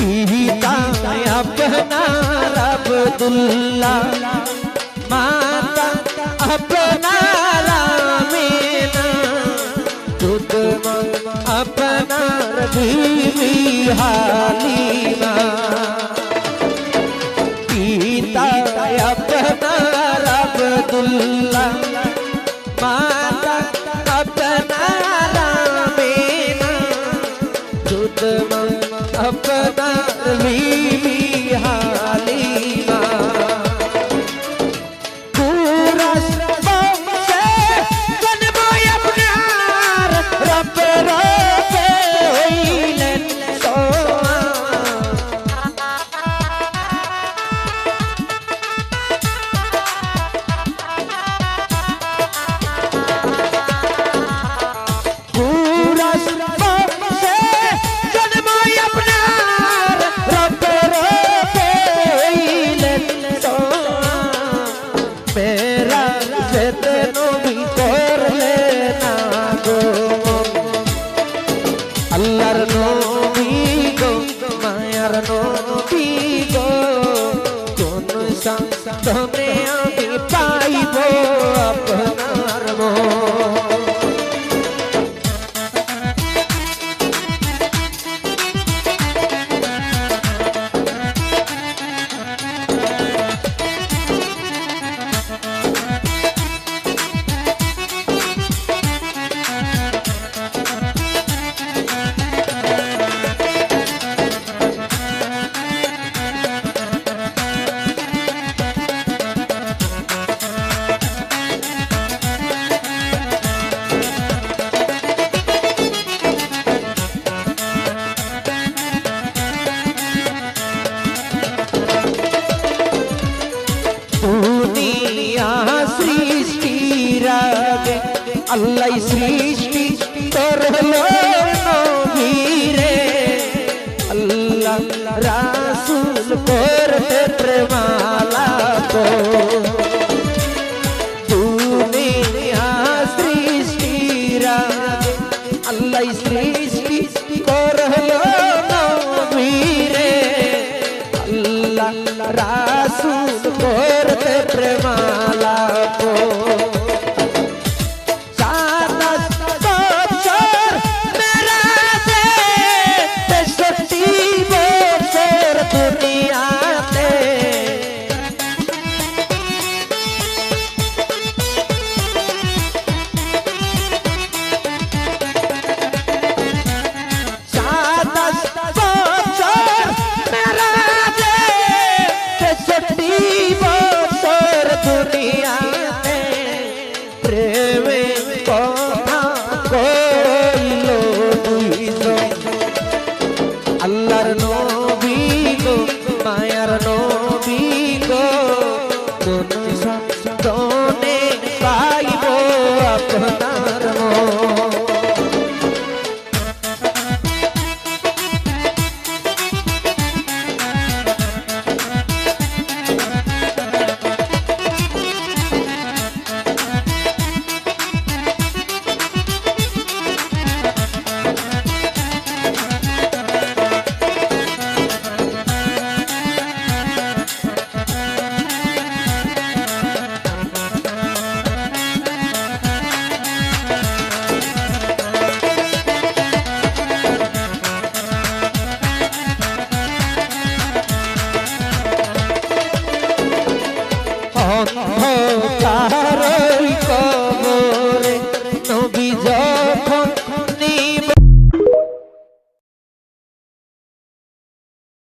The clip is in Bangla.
পিতা আপনার আব্দুল্লাহ মাতা আপনার আমিনা দুধ আপনার বিবি হালিমা পিতা আপনার আব্দুল্লাহ মাতা আপনার আমিনা দুধ আল্লাহর নবী মায়ার নবী গো কোন সান্তনে আল্লাহ সৃষ্টি করল নবীরে আল্লাহ রাসূল করতে নবীরে আল্লাহ রাসূল করতে প্রেমালাপ সাতাশ